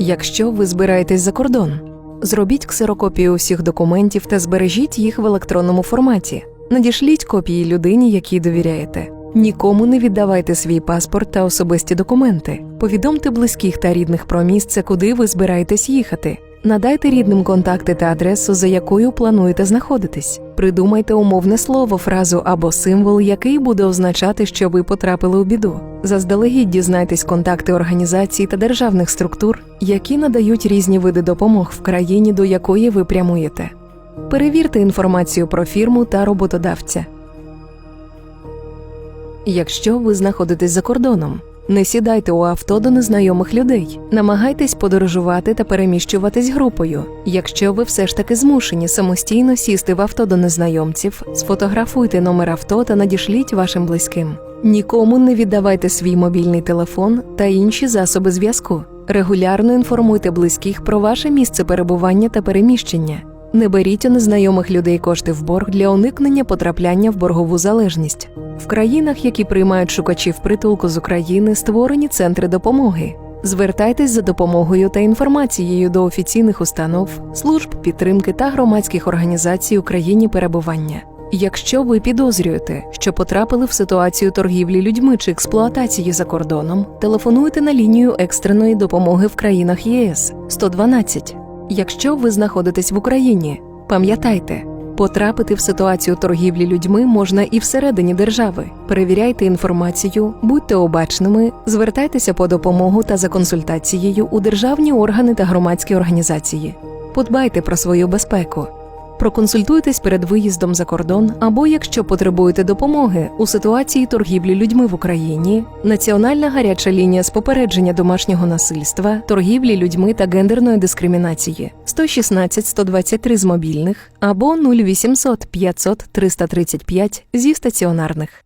Якщо ви збираєтесь за кордон, зробіть ксерокопію усіх документів та збережіть їх в електронному форматі. Надішліть копії людині, якій довіряєте. Нікому не віддавайте свій паспорт та особисті документи. Повідомте близьких та рідних про місце, куди ви збираєтесь їхати. Надайте рідним контакти та адресу, за якою плануєте знаходитись. Придумайте умовне слово, фразу або символ, який буде означати, що ви потрапили у біду. Заздалегідь дізнайтесь контакти організацій та державних структур, які надають різні види допомог в країні, до якої ви прямуєте. Перевірте інформацію про фірму та роботодавця. Якщо ви знаходитесь за кордоном, не сідайте у авто до незнайомих людей, намагайтесь подорожувати та переміщуватись групою. Якщо ви все ж таки змушені самостійно сісти в авто до незнайомців, сфотографуйте номер авто та надішліть вашим близьким. Нікому не віддавайте свій мобільний телефон та інші засоби зв'язку. Регулярно інформуйте близьких про ваше місце перебування та переміщення. Не беріть у незнайомих людей кошти в борг для уникнення потрапляння в боргову залежність. В країнах, які приймають шукачів притулку з України, створені центри допомоги. Звертайтесь за допомогою та інформацією до офіційних установ, служб підтримки та громадських організацій у країні перебування. Якщо ви підозрюєте, що потрапили в ситуацію торгівлі людьми чи експлуатації за кордоном, телефонуйте на лінію екстреної допомоги в країнах ЄС 112. Якщо ви знаходитесь в Україні, пам'ятайте, потрапити в ситуацію торгівлі людьми можна і всередині держави. Перевіряйте інформацію, будьте обачними, звертайтеся по допомогу та за консультацією у державні органи та громадські організації. Подбайте про свою безпеку. Проконсультуйтесь перед виїздом за кордон або якщо потребуєте допомоги у ситуації торгівлі людьми в Україні, Національна гаряча лінія з попередження домашнього насильства, торгівлі людьми та гендерної дискримінації 116 123 з мобільних або 0800 500 335 зі стаціонарних.